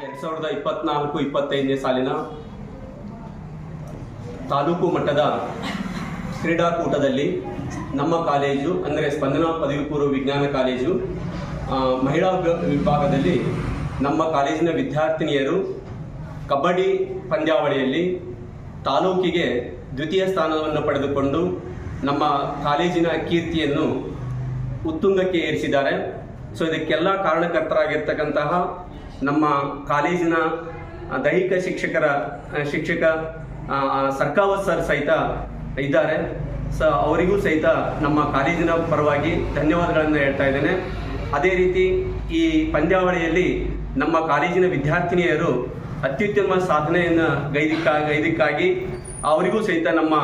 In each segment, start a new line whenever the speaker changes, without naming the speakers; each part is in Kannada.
ಎರಡ್ ಸಾವಿರದ ಇಪ್ಪತ್ನಾಲ್ಕು, ಇಪ್ಪತ್ತೈದನೇ ಸಾಲಿನ ತಾಲೂಕು ಮಟ್ಟದ ಕ್ರೀಡಾಕೂಟದಲ್ಲಿ ನಮ್ಮ ಕಾಲೇಜು, ಅಂದರೆ ಸ್ಪಂದನಾ ಪದವಿ ಪೂರ್ವ ವಿಜ್ಞಾನ ಕಾಲೇಜು ಮಹಿಳಾ ವಿಭಾಗದಲ್ಲಿ ನಮ್ಮ ಕಾಲೇಜಿನ ವಿದ್ಯಾರ್ಥಿನಿಯರು ಕಬಡ್ಡಿ ಪಂದ್ಯಾವಳಿಯಲ್ಲಿ ತಾಲೂಕಿಗೆ ದ್ವಿತೀಯ ಸ್ಥಾನವನ್ನು ಪಡೆದುಕೊಂಡು ನಮ್ಮ ಕಾಲೇಜಿನ ಕೀರ್ತಿಯನ್ನು ಉತ್ತುಂಗಕ್ಕೆ ಏರಿಸಿದ್ದಾರೆ. ಸೊ ಇದಕ್ಕೆಲ್ಲ ಕಾರಣಕರ್ತರಾಗಿರ್ತಕ್ಕಂತಹ ನಮ್ಮ ಕಾಲೇಜಿನ ದೈಹಿಕ ಶಿಕ್ಷಕರ ಶಿಕ್ಷಕ ಸರ್ಕಾವತ್ ಸರ್ ಸಹಿತ ಇದ್ದಾರೆ. ಸ ಅವರಿಗೂ ಸಹಿತ ನಮ್ಮ ಕಾಲೇಜಿನ ಪರವಾಗಿ ಧನ್ಯವಾದಗಳನ್ನು ಹೇಳ್ತಾ ಇದ್ದೇನೆ. ಅದೇ ರೀತಿ ಈ ಪಂದ್ಯಾವಳಿಯಲ್ಲಿ ನಮ್ಮ ಕಾಲೇಜಿನ ವಿದ್ಯಾರ್ಥಿನಿಯರು ಅತ್ಯುತ್ತಮ ಸಾಧನೆಯನ್ನು ಗೈದಿಕ್ಕ ಗೈದಿಕ್ಕಾಗಿ ಅವರಿಗೂ ಸಹಿತ ನಮ್ಮ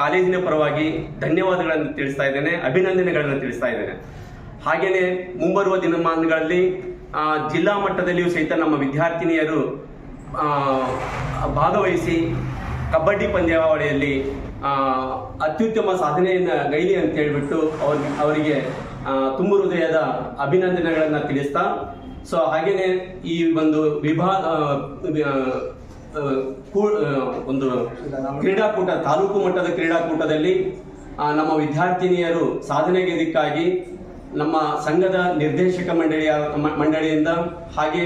ಕಾಲೇಜಿನ ಪರವಾಗಿ ಧನ್ಯವಾದಗಳನ್ನು ತಿಳಿಸ್ತಾ ಇದ್ದೇನೆ, ಅಭಿನಂದನೆಗಳನ್ನು ತಿಳಿಸ್ತಾ ಇದ್ದೇನೆ. ಹಾಗೆಯೇ ಮುಂಬರುವ ದಿನಮಾನಗಳಲ್ಲಿ ಜಿಲ್ಲಾ ಮಟ್ಟದಲ್ಲಿಯೂ ಸಹಿತ ನಮ್ಮ ವಿದ್ಯಾರ್ಥಿನಿಯರು ಭಾಗವಹಿಸಿ ಕಬಡ್ಡಿ ಪಂದ್ಯಾವಳಿಯಲ್ಲಿ ಅತ್ಯುತ್ತಮ ಸಾಧನೆಯನ್ನು ಗೈಲಿ ಅಂತ ಹೇಳಿಬಿಟ್ಟು ಅವ್ರಿಗೆ, ಅವರಿಗೆ ತುಂಬ ಹೃದಯದ ಅಭಿನಂದನೆಗಳನ್ನು ತಿಳಿಸ್ತಾ, ಸೊ ಹಾಗೆಯೇ ಈ ಒಂದು ವಿಭಾಗ ಒಂದು ಕ್ರೀಡಾಕೂಟ, ತಾಲೂಕು ಮಟ್ಟದ ಕ್ರೀಡಾಕೂಟದಲ್ಲಿ ನಮ್ಮ ವಿದ್ಯಾರ್ಥಿನಿಯರು ಸಾಧನೆಗೆದಕ್ಕಾಗಿ ನಮ್ಮ ಸಂಘದ ನಿರ್ದೇಶಕ ಮಂಡಳಿಯ ಮಂಡಳಿಯಿಂದ ಹಾಗೆ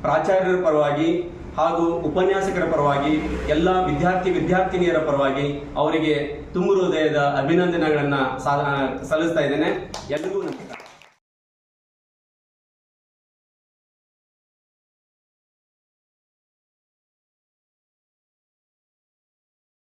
ಪ್ರಾಚಾರ್ಯರ ಪರವಾಗಿ ಹಾಗೂ ಉಪನ್ಯಾಸಕರ ಪರವಾಗಿ ಎಲ್ಲ ವಿದ್ಯಾರ್ಥಿ ವಿದ್ಯಾರ್ಥಿನಿಯರ ಪರವಾಗಿ ಅವರಿಗೆ ತುಂಬು ಹೃದಯದ ಅಭಿನಂದನೆಗಳನ್ನು ಸಲ್ಲಿಸ್ತಾ ಇದ್ದೇನೆ. ಎಲ್ರಿಗೂ ನಮಸ್ಕಾರ.